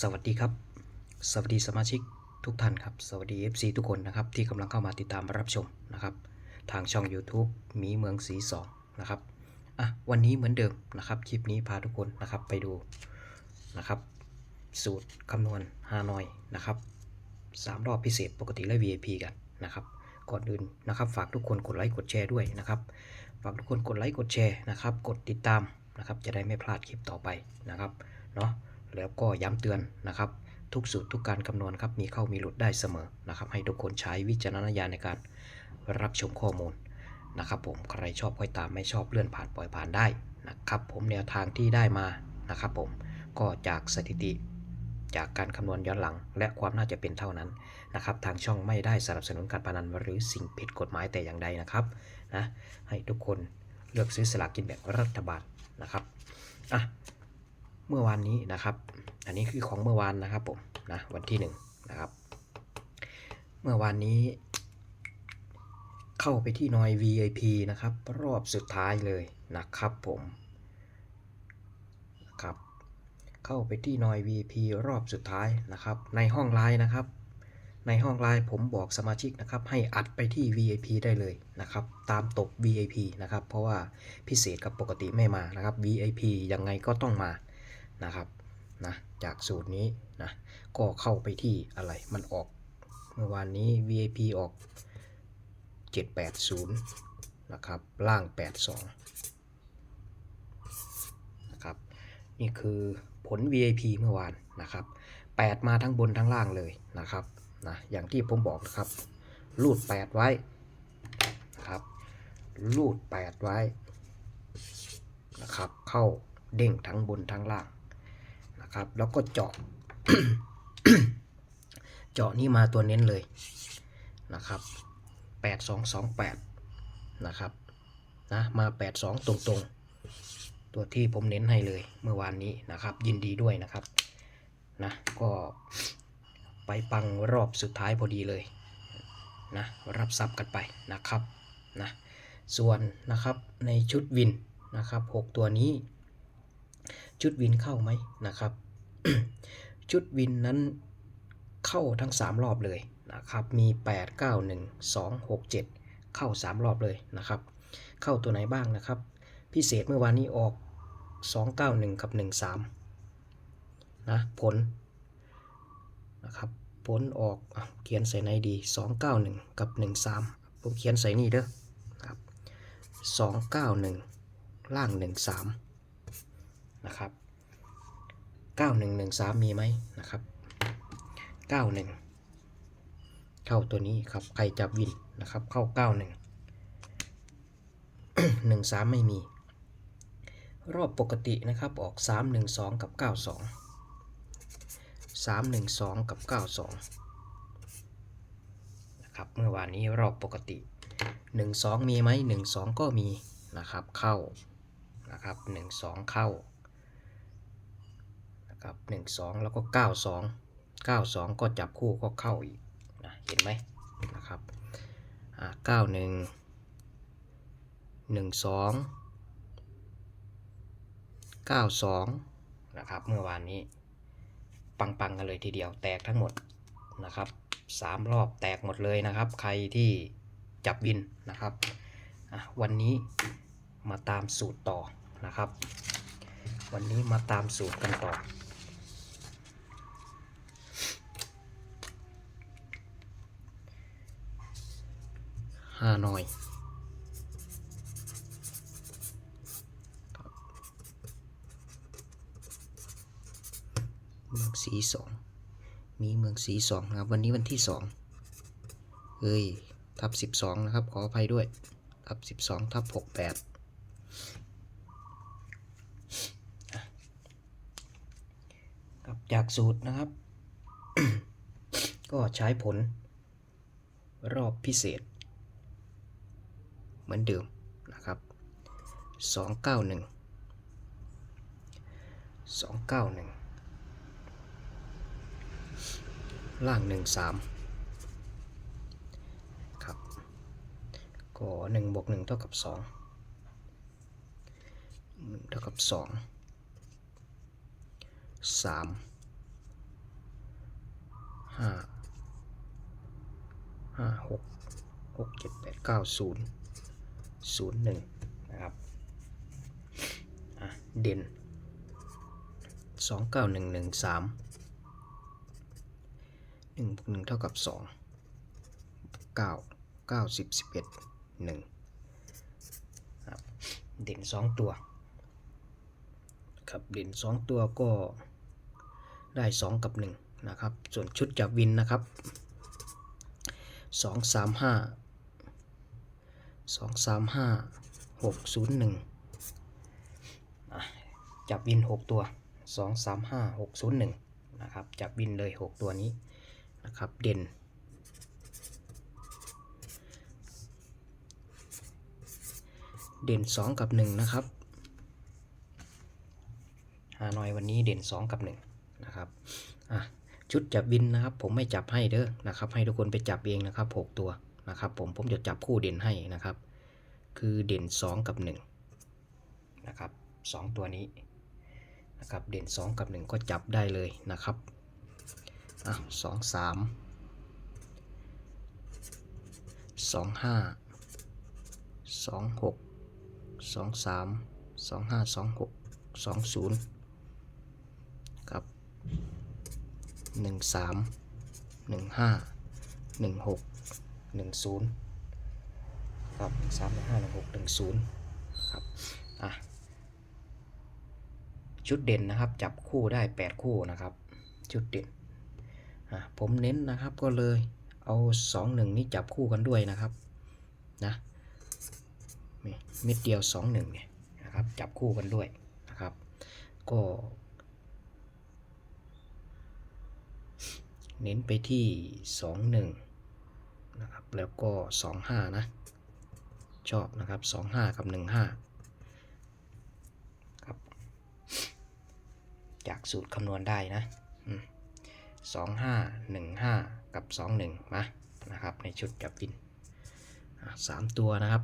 สวัสดีครับ สวัสดีสมาชิกทุกท่านครับ สวัสดี FC ทุกคนนะครับ ที่กำลังเข้ามาติดตามรับชมนะครับ ทางช่อง YouTube มีเมืองสีสองนะครับอะวันนี้เหมือนเดิมนะครับ คลิปนี้พาทุกคนนะครับไปดูนะครับ สูตรคำนวณฮานอยนะครับสามรอบพิเศษปกติและ VIP กันนะครับ ก่อนอื่นนะครับฝากทุกคนกดไลค์กดแชร์ด้วยนะครับ ฝากทุกคนกดไลค์กดแชร์นะครับ กดติดตามนะครับ จะได้ไม่พลาดคลิปต่อไปนะครับเนาะ แล้วก็ย้ำเตือนนะครับ ทุกสูตรทุกการคำนวณครับมีเข้ามีหลุดได้เสมอนะครับ ให้ทุกคนใช้วิจารณญาณในการรับชมข้อมูลนะครับ ผมใครชอบค่อยตามไม่ชอบเลื่อนผ่านปล่อยผ่านได้นะครับ ผมแนวทางที่ได้มานะครับ ผมก็จากสถิติจากการคำนวณย้อนหลัง และความน่าจะเป็นเท่านั้นนะครับ ทางช่องไม่ได้สนับสนุนการพนันหรือสิ่งผิดกฎหมายแต่อย่างใดนะครับนะให้ทุกคนเลือกซื้อสลากกินแบ่งรัฐบาลนะครับอะ เมื่อวานนี้นะครับ อันนี้คือของเมื่อวานนะครับผมนะวันที่หนึ่งนะครับ เมื่อวานนี้ เข้าไปที่นอย VIP นะครับ รอบสุดท้ายเลยนะครับผมนะครับเข้าไปที่นอย VIP รอบสุดท้ายนะครับ ในห้องไลน์นะครับ ในห้องไลน์ผมบอกสมาชิกนะครับ ให้อัดไปที่ VIP ได้เลยนะครับ ตามตบ VIP นะครับ เพราะว่าพิเศษกับปกติไม่มานะครับ VIP ยังไงก็ต้องมา นะครับนะจากสูตรนี้นะก็เข้าไปที่อะไรมันออกเมื่อวานนี้ VIP ออก 780 นะครับ ล่าง 82 นะครับ นี่คือผล VIP เมื่อวานนะครับ 8 มาทั้งบนทั้งล่างเลยนะครับนะอย่างที่ผมบอกนะครับ รูด 8 ไว้นะครับ รูด 8 ไว้นะครับ เข้าเด้งทั้งบนทั้งล่าง นะครับ แล้วก็เจาะ เจาะนี่มาตัวเน้นเลยนะครับ 8228 นะครับนะมา 82 ตรงๆ ตัวที่ผมเน้นให้เลยเมื่อวานนี้นะครับ ยินดีด้วยนะครับนะก็ไปปังรอบสุดท้ายพอดีเลยนะรับทรัพย์กันไปนะครับนะส่วนนะครับในชุดวินนะครับ 6 ตัวนี้ ชุดวินเข้าไหมนะครับ ชุดวินนั้นเข้าทั้ง 3 รอบเลยนะครับ มี 8 9 1 2 6 7 เข้า 3 รอบเลยนะครับ เข้าตัวไหนบ้างนะครับ พิเศษเมื่อวานนี้ออก 291 กับ 13 นะ ผลนะครับ ผลออกอเขียนใส่ในดี 291 กับ 13 ผมเขียนใส่นี่เด้อนะครับ 291 ล่าง 13 นะครับ 9113 มีไหมนะครับ 91 เข้าตัวนี้ครับ ใครจับวินนะครับ เข้า 91 13 ไม่มี รอบปกตินะครับ ออก 312 กับ 92 312 กับ 92 นะครับ เมื่อวานนี้รอบปกติ 12 มีไหม12 ก็มีนะครับ เข้านะครับ 12 เข้า ครับ12 แล้วก็ 92 92 ก็จับคู่ก็เข้าอีกนะเห็นไหมนะครับอ่า91 12 92นะครับเมื่อวานนี้ปังๆกันเลยทีเดียวแตกทั้งหมดนะครับสามรอบแตกหมดเลยนะครับ ใครที่จับวินนะครับวันนี้มาตามสูตรต่อนะครับ วันนี้มาตามสูตรกันต่อ ฮานอยเมืองสีสอง มีเมืองสีสองนะครับ วันนี้วันที่สองเอ้ย ทับสิบสองนะครับ ขออภัยด้วย ทับสิบสองทับหกแปดครับจากสูตรนะครับ ก็ใช้ผลรอบพิเศษ เหมือนเดิมนะครับ291 291 ล่าง 13 ครับ ก็1บวก1เท่ากับ 2 1 เท่ากับ 2 3ห้าห้าหกหก เจ็ดแปดเก้าศูนย์หนึ่งนะครับเด่นสองเก้าหนึ่งหนึ่งสามหนึ่งบวกหนึ่งเท่ากับสองเก้าเก้าสิบสิบเอ็ดหนึ่งครับเด่นสองตัวครับเด่นสองตัวก็ได้สองกับหนึ่งนะครับ ส่วนชุดจับวินนะครับสอง สองสามห้าหกศูนย์หนึ่งจับวินหกตัวสองสามห้าหกศูนย์หนึ่งนะครับ จับวินเลยหกตัวนี้นะครับ เด่นเด่นสองกับหนึ่งนะครับ ฮานอยวันนี้เด่น 2 กับ 1 นะครับอะชุดจับวินนะครับ ผมไม่จับให้เด้อนะครับ ให้ทุกคนไปจับเองนะครับ 6 ตัว นะครับผมผมจะจับคู่เด่นให้นะครับ คือเด่น 2 กับ 1 นะครับ 2 ตัวนี้นะครับเด่น 2 กับ 1 ก็จับได้เลยนะครับอะสองสามสองห้าสองหกสองสามสองห้าสองหกสองศูนย์ครับหนึ่งสามหนึ่งห้าหนึ่งหก หนึ่งศูนย์ครับหนึ่งสามหนึ่งห้าหนึ่งหกหนึ่งศูนย์ครับอะชุดเด่นนะครับ จับคู่ได้แปดคู่นะครับ ชุดเด่นอะผมเน้นนะครับก็เลยเอาสองหนึ่งนี้จับคู่กันด้วยนะครับนะมีเม็ดเดียวสองหนึ่งเนี่ยนะครับจับคู่กันด้วยนะครับ ก็เน้นไปที่ 21 นะครับ แล้วก็ 25 นะ ชอบนะครับ 25 กับ 15 ครับ จากสูตรคำนวณได้นะอืม25 15 กับ 21 มา นะครับ ในชุดจับวินอะสามตัวนะครับ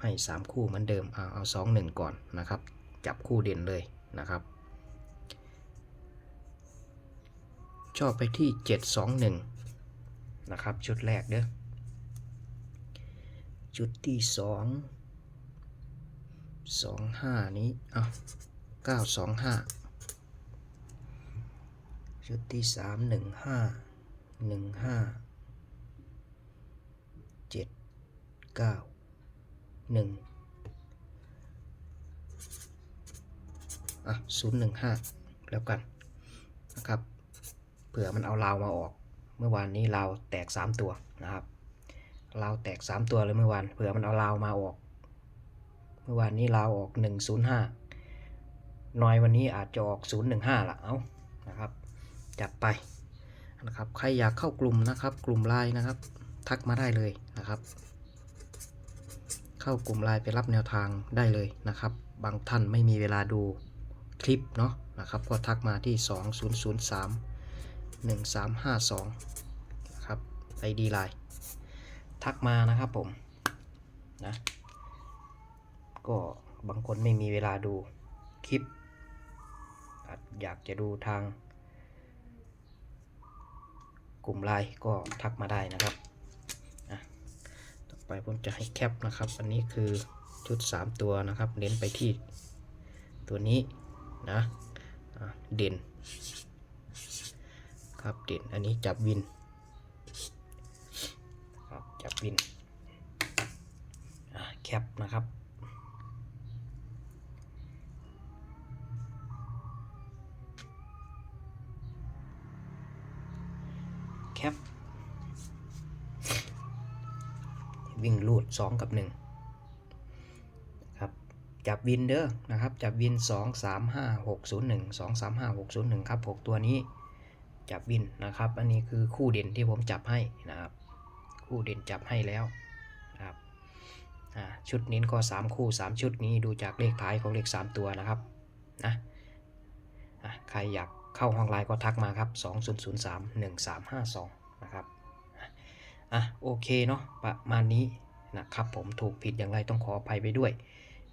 ให้ 3 คู่เหมือนเดิม เอาเอา 2 1 ก่อนนะครับ จับคู่เด่นเลยนะครับชอบไปที่ 721 นะครับ ชุดแรกเด้อชุดที่2 25นี้อะ925ชุดที่3 15 15 7 9 1อะ015แล้วกันนะครับ เผื่อมันเอาลาวมาออก เมื่อวานนี้ลาวแตก 3 ตัวนะครับลาวแตก 3 ตัวเลยเมื่อวานเผื่อมันเอาลาวมาออก เมื่อวานนี้ลาวออก 105น้อยวันนี้อาจจะออก 015ละเอานะครับจัดไปนะครับใครอยากเข้ากลุ่มนะครับ กลุ่มไลน์นะครับ ทักมาได้เลยนะครับ เข้ากลุ่มไลน์ไปรับแนวทางได้เลยนะครับ บางท่านไม่มีเวลาดูคลิปเนาะนะครับก็ทักมาที่ 2003 1352นะครับ ID ไลน์ทักมานะครับผมนะก็บางคนไม่มีเวลาดูคลิป อยากจะดูทาง กลุ่มไลน์ก็ทักมาได้นะครับต่อไปผมจะให้แคปนะครับ อันนี้คือชุด 3 ตัวนะครับ เน้นไปที่ตัวนี้นะะเด่น ครับเด่นอันนี้จับวินครับจับวินแคปนะครับแคปวิ่งลูด 2 กับ1ครับจับวินเด้อนะครับ จับวิน 2 3 5 6 0 1 2 3 5 6 0 1 ครับ 6 ตัวนี้ จับวินนะครับ อันนี้คือคู่เด่นที่ผมจับให้นะครับ คู่เด่นจับให้แล้วนะครับชุดนี้ก็ 3 คู่ 3 ชุดนี้ดูจากเลขท้ายของเลข 3 ตัวนะครับนะใครอยากเข้าห้องไลน์ก็ทักมาครับ 2003 1352 นะครับอะโอเคเนาะประมาณนี้นะครับผมถูกผิดอย่างไรต้องขออภัยไปด้วย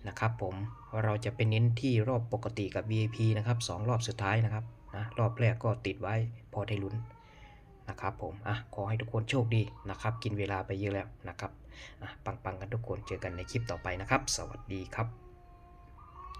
นะครับผมเราจะไปเน้นที่รอบปกติกับ VIP นะครับ 2 รอบสุดท้ายนะครับ นะรอบแรกก็ติดไว้พอได้ลุ้นนะครับผมอะขอให้ทุกคนโชคดีนะครับ กินเวลาไปเยอะแล้วนะครับอะปังๆกันทุกคนเจอกันในคลิปต่อไปนะครับ สวัสดีครับ